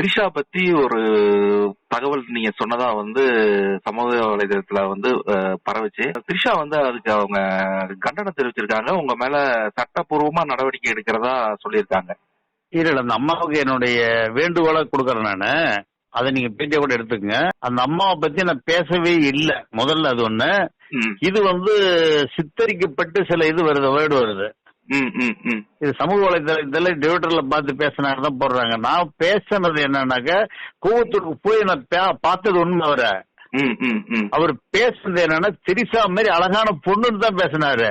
த்ரிஷா பத்தி ஒரு தகவல் நீங்க சொன்னதா வந்து சமூக வலைதளத்துல வந்து பரவுச்சு. த்ரிஷா வந்து அதுக்கு அவங்க கண்டனம் தெரிவிச்சிருக்காங்க. உங்க மேல சட்டப்பூர்வமா நடவடிக்கை எடுக்கிறதா சொல்லியிருக்காங்க. இல்ல அந்த அம்மாவுக்கு என்னுடைய வேண்டுகோளை கொடுக்கறேன் நானு. அதை நீங்க பேட்டிய கூட எடுத்துக்கங்க. அந்த அம்மாவை பத்தி நான் பேசவே இல்லை. முதல்ல அது ஒண்ணு. இது வந்து சித்தரிக்கப்பட்டு சில இது வருது வேர்டு வருது. இது சமூக வலைதளத்துல டிவிட்டர்ல பார்த்து பேசினாங்க தான் போடுறாங்க. நான் பேசினது என்னன்னாக்க கூவத்தூருக்கு போய் நான் பார்த்தது உண்மை அவரை. அவர் பேசுனது என்னன்னா திரிசா மாதிரி அழகான பொண்ணுன்னு தான் பேசினாரு.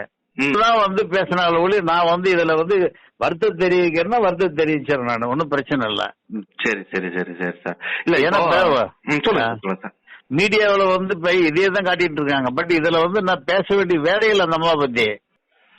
நான் வந்து பேசினால ஒளி நான் வந்து இதுல வந்து வருத்தம் தெரிவிக்கிறேன்னா வருத்தம் தெரிவிச்சிடறேன் நான். ஒன்றும் பிரச்சனை இல்ல. சரி சரி சரி சரி சார். இல்ல ஏன்னா மீடியாவுல வந்து இதே தான் காட்டிட்டு இருக்காங்க. பட் இதுல வந்து நான் பேச வேண்டிய வேலையில் அந்த அம்மா பத்தி இல்ல, அவங்க ஏன்னா அந்த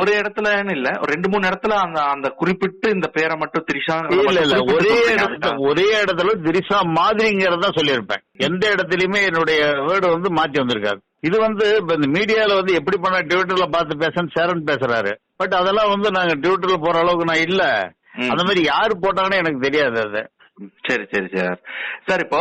ஒரு இடத்துலன்னு இல்ல ஒரு ரெண்டு மூணு இடத்துல அந்த அந்த குறிப்பிட்டு இந்த பேரை மட்டும் திரிஷா இல்ல இல்ல ஒரே இடத்துல ஒரே இடத்துல திரிசா மாதிரிங்கிறத சொல்லியிருப்பேன். எந்த இடத்துலயுமே என்னுடைய வேர்டு வந்து மாத்தி வந்திருக்காது. இது வந்து இப்ப இந்த மீடியால வந்து எப்படி பண்ண ட்விட்டர்ல பார்த்து பேசன்னு சேரன் பேசுறாரு. பட் அதெல்லாம் வந்து நாங்க ட்விட்டர்ல போற அளவுக்கு நான் இல்ல. அந்த மாதிரி யாரு போட்டாங்கன்னு எனக்கு தெரியாது அது. சரி சரி சார். சார் இப்போ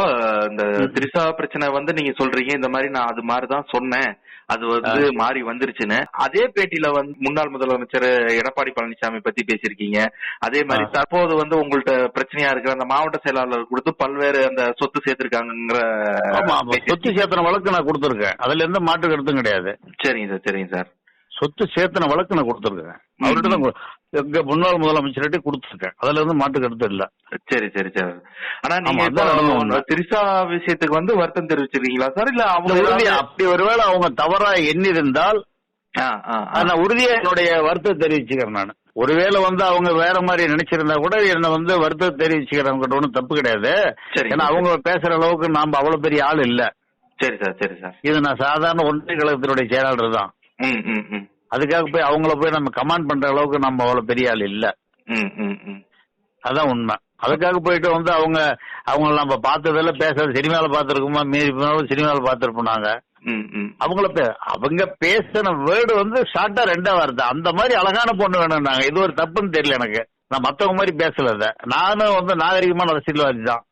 இந்த திரிசா பிரச்சனை வந்து நீங்க சொல்றீங்க இந்த மாதிரி நான் அது மாதிரி தான் சொன்னேன். அது வந்து மாறி வந்துருச்சுன்னு. அதே பேட்டியில வந்து முன்னாள் முதலமைச்சர் எடப்பாடி பழனிசாமி பத்தி பேசியிருக்கீங்க. அதே மாதிரி. தற்போது வந்து உங்கள்ட்ட பிரச்சனையா இருக்கிற அந்த மாவட்ட செயலாளர் கொடுத்து பல்வேறு அந்த சொத்து சேர்த்திருக்காங்கிற சொத்து சேத்தன வழக்கு நான் கொடுத்துருக்கேன். அதுல எந்த மாற்று கருத்தும் கிடையாது. சரிங்க சார் சரிங்க சார் சொத்து சேத்தன வழக்கு நான் கொடுத்துருக்கேன். அவர்கிட்ட தான் எங்க முன்னாள் முதலமைச்சர்கிட்ட கொடுத்துருக்கேன். அதுல இருந்து மாற்று கருத்து இல்ல. சரி சரி சார். ஆனா நீங்க. திரிசா விஷயத்துக்கு வந்து வருத்தம் தெரிவிச்சிருக்கீங்களா சார்? இல்ல அவங்க அப்படி ஒருவேளை அவங்க தவறா எண்ணிருந்தால். ஆனா உறுதியா என்னுடைய வருத்தம் தெரிவிச்சுக்கிறேன் நான். ஒருவேளை வந்து அவங்க வேற மாதிரி நினைச்சிருந்தா கூட என்ன வந்து வருத்தம் தெரிவிச்சுக்கிறவங்க ஒன்றும் தப்பு கிடையாது. ஏன்னா அவங்க பேசுற அளவுக்கு நாம அவ்வளவு பெரிய ஆள் இல்ல. சரி சார் சரி சார். இது நான் சாதாரண ஒன்றிய கழகத்தினுடைய செயலாளர் தான். அதுக்காக போய் அவங்கள போய் நம்ம கமாண்ட் பண்ற அளவுக்கு நம்ம அவ்வளவு பெரிய ஆள் இல்ல. ம் ம் ம். அதான் உண்மை. அதுக்காக போயிட்டு வந்து அவங்க அவங்க நம்ம பார்த்ததெல்லாம் பேசுறது சினிமால பார்த்திருக்கோமா மீறி போனாலும் சினிமால பார்த்திருப்போம் நாங்க. அவங்கள பே- அவங்க பேசின வேர்டு வந்து ஷார்ட்டா ரெண்டா வருது. அந்த மாதிரி அழகான பொண்ணு வேணும் நாங்க இது ஒரு தப்புன்னு தெரியல எனக்கு. நான் மத்தவங்க மாதிரி பேசல. நானும் வந்து நாகரிகமான அரசியல்வாதி தான்.